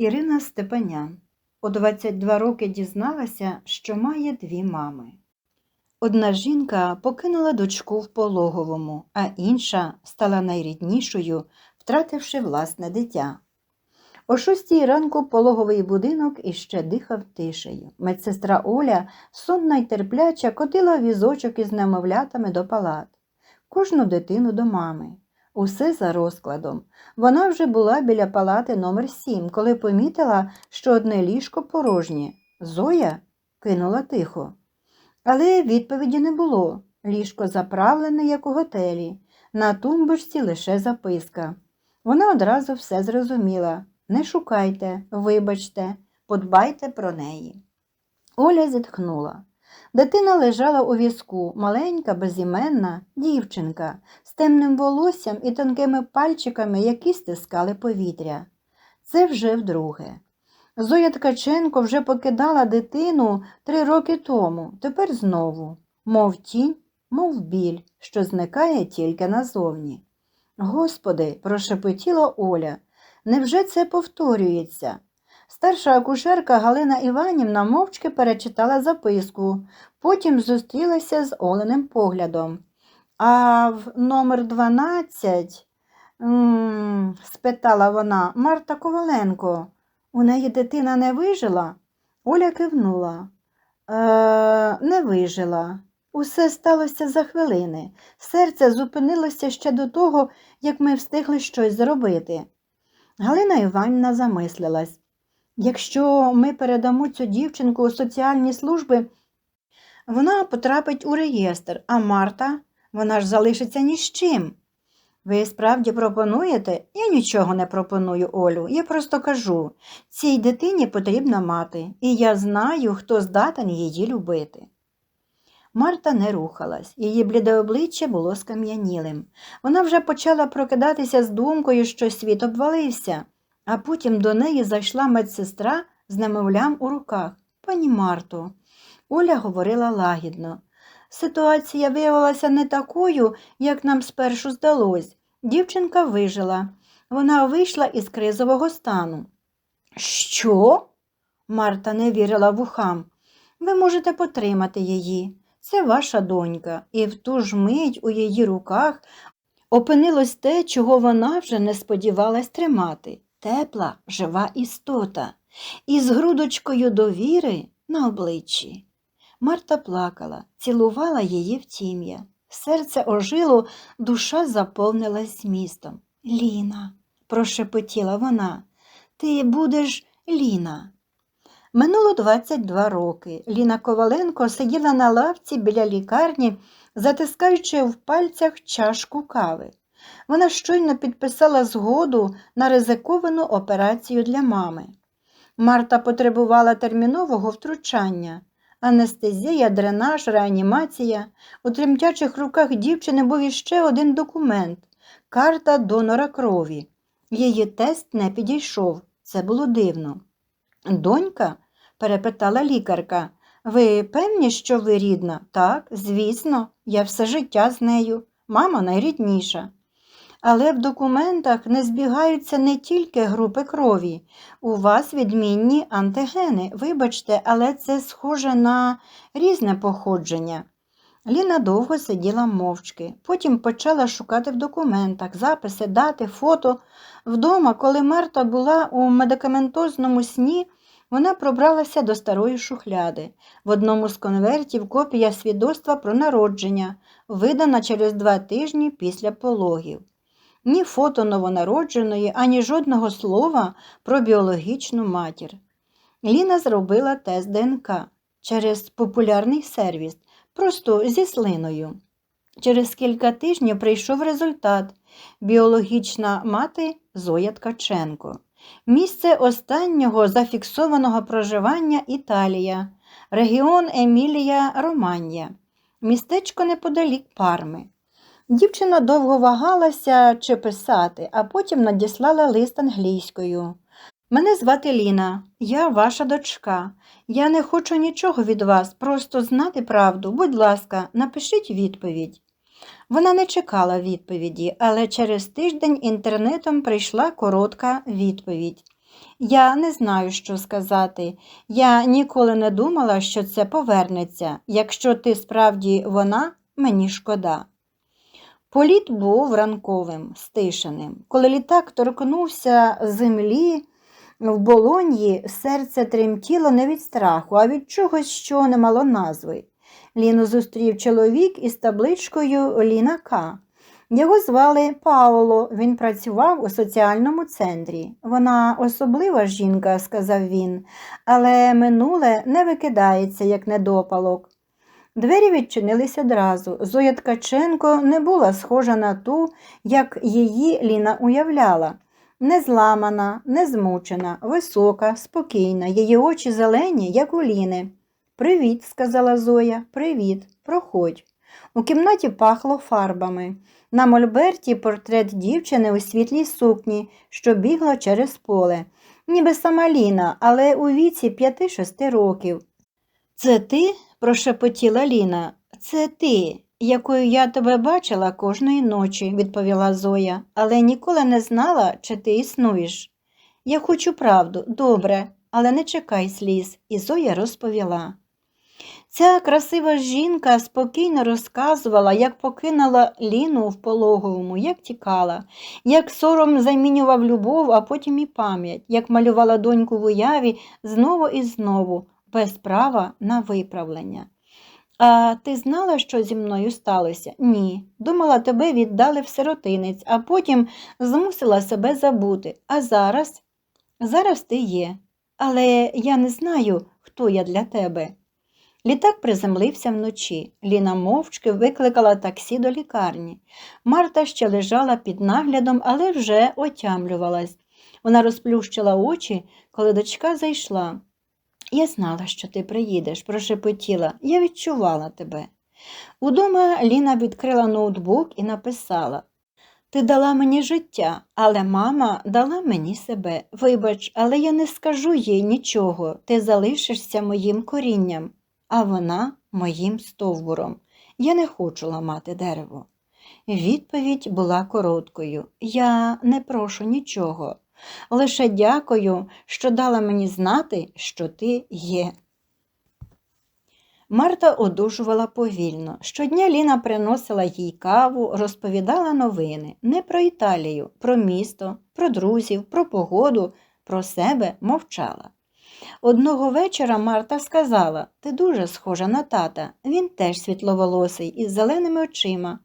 Ірина Степанян у 22 роки дізналася, що має дві мами. Одна жінка покинула дочку в пологовому, а інша стала найріднішою, втративши власне дитя. О шостій ранку пологовий будинок іще дихав тишею. Медсестра Оля, сонна й терпляча, котила візочок із немовлятами до палат. Кожну дитину до мами. Усе за розкладом. Вона вже була біля палати номер 7 коли помітила, що одне ліжко порожнє. Зоя кинула тихо. Але відповіді не було. Ліжко заправлене, як у готелі. На тумбочці лише записка. Вона одразу все зрозуміла. Не шукайте, вибачте, подбайте про неї. Оля зітхнула. Дитина лежала у візку, маленька, безіменна дівчинка з темним волоссям і тонкими пальчиками, які стискали повітря. Це вже вдруге. Зоя Ткаченко вже покидала дитину три роки тому, тепер знову, мов тінь, мов біль, що зникає тільки назовні. Господи, прошепотіла Оля, невже це повторюється? Старша акушерка Галина Іванівна мовчки перечитала записку, потім зустрілася з Оленим поглядом. А в номер 12, м спитала вона, Марта Коваленко, у неї дитина не вижила? Оля кивнула. Е, не вижила. Усе сталося за хвилини. Серце зупинилося ще до того, як ми встигли щось зробити. Галина Іванівна замислилась. Якщо ми передамо цю дівчинку у соціальні служби, вона потрапить у реєстр, а Марта, вона ж залишиться ні з чим. Ви справді пропонуєте? Я нічого не пропоную, Олю. Я просто кажу, цій дитині потрібна мати, і я знаю, хто здатен її любити. Марта не рухалась, її бліде обличчя було скам'янілим. Вона вже почала прокидатися з думкою, що світ обвалився, а потім до неї зайшла медсестра з немовлям у руках. Пані Марто, Оля говорила лагідно. Ситуація виявилася не такою, як нам спершу здалось. Дівчинка вижила. Вона вийшла із кризового стану. Що? Марта не вірила вухам. Ви можете потримати її. Це ваша донька, і в ту ж мить у її руках опинилось те, чого вона вже не сподівалась тримати тепла, жива істота, із грудочкою довіри на обличчі. Марта плакала, цілувала її в тім'я. Серце ожило, душа заповнилась змістом. Ліна, прошепотіла вона, ти будеш Ліна. Минуло 22 роки. Ліна Коваленко сиділа на лавці біля лікарні, затискаючи в пальцях чашку кави. Вона щойно підписала згоду на ризиковану операцію для мами. Марта потребувала термінового втручання. Анестезія, дренаж, реанімація. У тремтячих руках дівчини був іще один документ карта донора крові. Її тест не підійшов. Це було дивно. Донька? перепитала лікарка. Ви певні, що ви рідна? Так, звісно, я все життя з нею. Мама найрідніша. Але в документах не збігаються не тільки групи крові. У вас відмінні антигени. Вибачте, але це схоже на різне походження. Ліна довго сиділа мовчки, потім почала шукати в документах записи, дати, фото. Вдома, коли Марта була у медикаментозному сні, вона пробралася до старої шухляди. В одному з конвертів копія свідоцтва про народження, видана через два тижні після пологів. Ні фото новонародженої, ані жодного слова про біологічну матір. Ліна зробила тест ДНК через популярний сервіс, просто зі слиною. Через кілька тижнів прийшов результат біологічна мати Зоя Ткаченко. Місце останнього зафіксованого проживання Італія, регіон Емілія Романія, містечко неподалік Парми. Дівчина довго вагалася чи писати, а потім надіслала лист англійською. Мене звати Ліна, я ваша дочка. Я не хочу нічого від вас, просто знати правду. Будь ласка, напишіть відповідь. Вона не чекала відповіді, але через тиждень інтернетом прийшла коротка відповідь. Я не знаю, що сказати. Я ніколи не думала, що це повернеться. Якщо ти справді вона, мені шкода. Політ був ранковим, стишеним. Коли літак торкнувся землі, в болоньї серце тремтіло не від страху, а від чогось, що не мало назви. Ліну зустрів чоловік із табличкою Ліна К. Його звали Пауло, він працював у соціальному центрі. Вона особлива жінка, сказав він, але минуле не викидається, як недопалок. Двері відчинились одразу. Зоя Ткаченко не була схожа на ту, як її Ліна уявляла. Не зламана, не змучена, висока, спокійна, її очі зелені, як у Ліни. Привіт, сказала Зоя, привіт, проходь. У кімнаті пахло фарбами. На мольберті портрет дівчини у світлій сукні, що бігла через поле. Ніби сама Ліна, але у віці п'яти-шести років. Це ти? Прошепотіла Ліна. Це ти, якою я тебе бачила кожної ночі, відповіла Зоя, але ніколи не знала, чи ти існуєш. Я хочу правду, добре, але не чекай сліз, і Зоя розповіла. Ця красива жінка спокійно розказувала, як покинула Ліну в пологовому, як тікала, як сором замінював любов, а потім і пам'ять, як малювала доньку в уяві знову і знову, без права на виправлення. А ти знала, що зі мною сталося? Ні. Думала, тебе віддали в сиротинець, а потім змусила себе забути. А зараз? Зараз ти є. Але я не знаю, хто я для тебе. Літак приземлився вночі. Ліна мовчки викликала таксі до лікарні. Марта ще лежала під наглядом, але вже отямлювалась. Вона розплющила очі, коли дочка зайшла. Я знала, що ти приїдеш, прошепотіла. Я відчувала тебе. Удома Ліна відкрила ноутбук і написала Ти дала мені життя, але мама дала мені себе. Вибач, але я не скажу їй нічого. Ти залишишся моїм корінням, а вона моїм стовбуром. Я не хочу ламати дерево. Відповідь була короткою. Я не прошу нічого. Лише дякую, що дала мені знати, що ти є. Марта одужувала повільно. Щодня Ліна приносила їй каву, розповідала новини не про Італію, про місто, про друзів, про погоду, про себе мовчала. Одного вечора Марта сказала Ти дуже схожа на тата, він теж світловолосий із зеленими очима.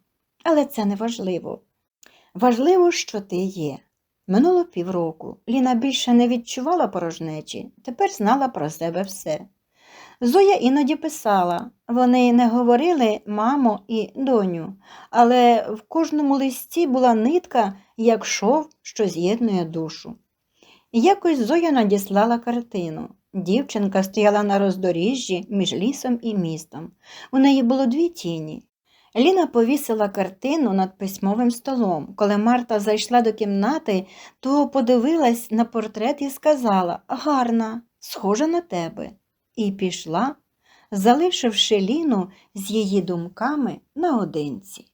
Але це не важливо. Важливо, що ти є. Минуло півроку. Ліна більше не відчувала порожнечі, тепер знала про себе все. Зоя іноді писала вони не говорили мамо і доню, але в кожному листі була нитка, як шов, що з'єднує душу. Якось Зоя надіслала картину. Дівчинка стояла на роздоріжжі між лісом і містом. У неї було дві тіні. Ліна повісила картину над письмовим столом. Коли Марта зайшла до кімнати, то подивилась на портрет і сказала Гарна, схожа на тебе. І пішла, залишивши Ліну з її думками наодинці.